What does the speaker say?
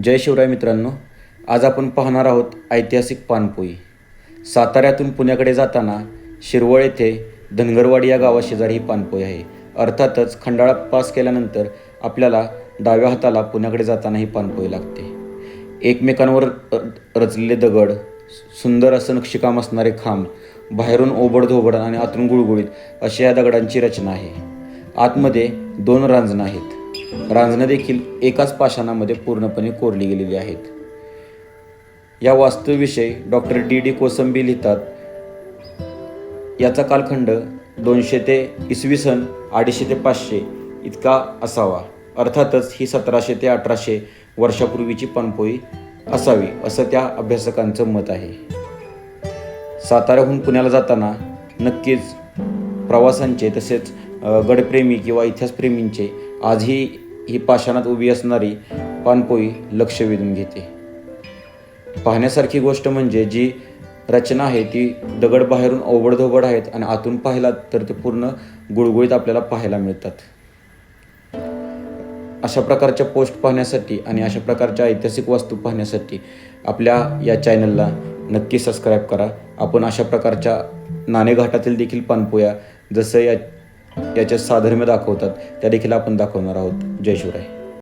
जय शिवराय मित्रांनो आज आपण पाहणार आहोत ऐतिहासिक पानपोई. साताऱ्यातून पुण्याकडे जाताना शिरवळ येथे धनगरवाडी या गावाशेजारी ही पानपोई आहे. अर्थातच खंडाळा पास केल्यानंतर आपल्याला डाव्या हाताला पुण्याकडे जाताना ही पानपोई लागते. एकमेकांवर रचलेले दगड सुंदर असं नक्षीकाम असणारे खांब बाहेरून ओबडधोबड आणि आतून गुळगुळीत अशी या दगडांची रचना आहे. आतमध्ये दोन रांजणं आहेत. रांजणं देखील एकाच पाषाणामध्ये पूर्णपणे कोरली गेलेली आहेत. या वास्तूविषयी डॉक्टर डी डी कोसंबी लिहितात याचा कालखंड दोनशे ते इसवी सन अडीचशे ते पाचशे इतका असावा. अर्थातच ही सतराशे ते अठराशे वर्षापूर्वीची पानपोई असावी असं त्या अभ्यासकांचं मत आहे. साताऱ्याहून पुण्याला जाताना नक्कीच प्रवासांचे तसेच गडप्रेमी किंवा इतिहासप्रेमींचे आजही ही पाषाणात उभी असणारी पानपोई लक्ष वेधून घेते. पाहण्यासारखी गोष्ट म्हणजे जी रचना आहे ती दगड बाहेरून ओबडधोबड आहेत आणि आतून पाहिलात तर ते पूर्ण गुळगुळीत आपल्याला पाहायला मिळतात. अशा प्रकारच्या पोस्ट पाहण्यासाठी आणि अशा प्रकारच्या ऐतिहासिक वस्तू पाहण्यासाठी आपल्या या चॅनलला नक्की सबस्क्राईब करा. आपण अशा प्रकारच्या नाणेघाटातील देखील पानपोया जसं या याच्या साधर्म्य दाखवतात त्या देखील आपण दाखवणार आहोत. जय शिवराय.